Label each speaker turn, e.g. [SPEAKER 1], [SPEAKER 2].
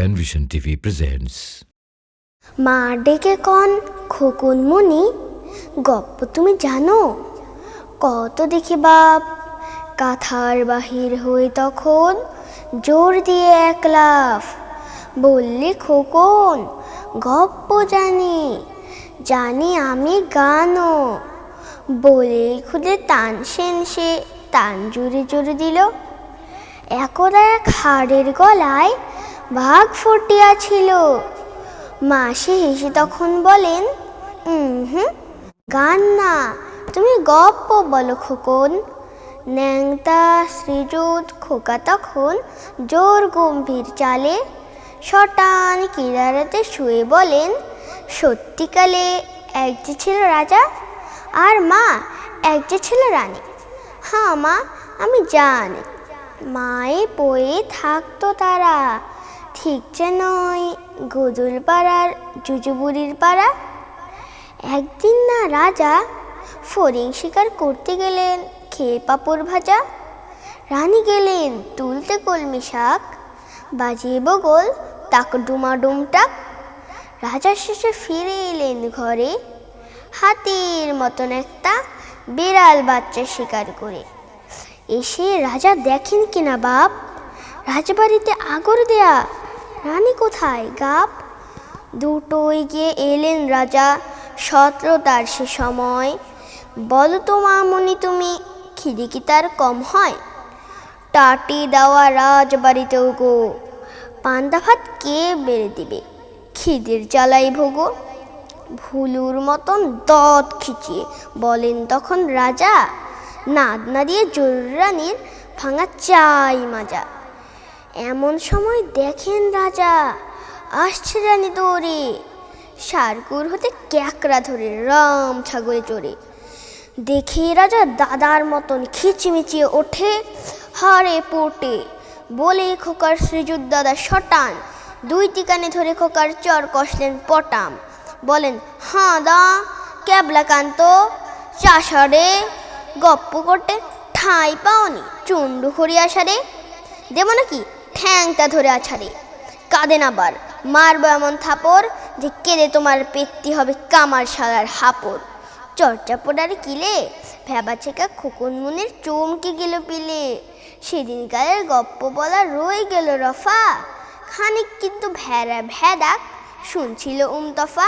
[SPEAKER 1] Penvision TV presents.
[SPEAKER 2] মা ডেকে কন খোকন মনি গপ্প তুমি জানো? কত দেখি বাপ, কাথার বাহির হই তখন জোর দিয়ে এক লাফ। বললি, খোকন, গপ্প জানি জানি আমি গানও বলে খুদে তান সেন সে, তান জুড়ে জুড়ে দিল। একদা এক হাড়ের গলায় বাঘ ফুটিয়াছিল মাসি হেসে তখন বলেন হুম গান না, তুমি গপ্প বলো খোকন। ন্যাংতা শ্রীযুত খোকা তখন জোর গম্ভীর চালে শটান কিনারাতে শুয়ে বলেন, সত্যিকালে এক যে ছিল রাজা, আর মা এক যে ছিল রানী। হ্যাঁ মা, আমি জানি। মায়ে বয়ে থাকতো তারা ঠিক যে নয়, গদুল পাড়ার জুজুবুরির পাড়া। একদিন না রাজা ফড়িং শিকার করতে গেলেন খেয়ে পাপড় ভাজা। রানী গেলেন তুলতে কলমি শাক, বাজিয়ে বগল তাক ডুমাডুম টাক। রাজা শেষে ফিরে এলেন ঘরে, হাতির মতন একটা বিড়াল বাচ্চা শিকার করে। এসে রাজা দেখেন কিনা বাপ, রাজবাড়িতে আগর দেয়া রানী কোথায়, গাপ? দুটোই গিয়ে এলেন রাজা, সতেরোটার সে সময়। বলো তো মামনি, তুমি খিদে তার কম হয়? টাটি দেওয়া রাজবাড়িতেও গো, পান্তা ভাত কে বেড়ে দিবে? খিদের জ্বালাই ভোগো। ভুলুর মতন দত খিচিয়ে বলেন তখন রাজা, নাদ না দিয়ে জরুরানির ভাঙা চাই মাজা। এমন সময় দেখেন রাজা। আসছে রানী দৌড়ে। সারকুর হতে ক্যাকড়া ধরে, রাম ছাগলে চড়ে। দেখে রাজা দাদার মতন খিচিমিচিয়ে ওঠে হারে পোটে। বলে খোকার শ্রীযুত দাদা শটান, দুই কানে ধরে খোকার চর কষলেন পটাম। বলেন, হাঁ দা ক্যাবলা কান্ত চাষারে, গপ্প করতে ঠাঁই পাওনি চুন্ডু খড়ি আসারে দেব নাকি? ঠ্যাংটা ধরে আছারে কাঁদেন আবার। মারবো এমন থাপড় যে কেঁদে তোমার পেটটি হবে কামার শালার হাপড়। চর্চা পড়ার কিলে ভেবা ছেকা খোকন মুনির চমকে গেল পিলে। সেদিনকারের গপ্প বলা রয়ে গেল রফা। খানিক কিন্তু ভেড়া ভেদাক শুনছিল উমতফা।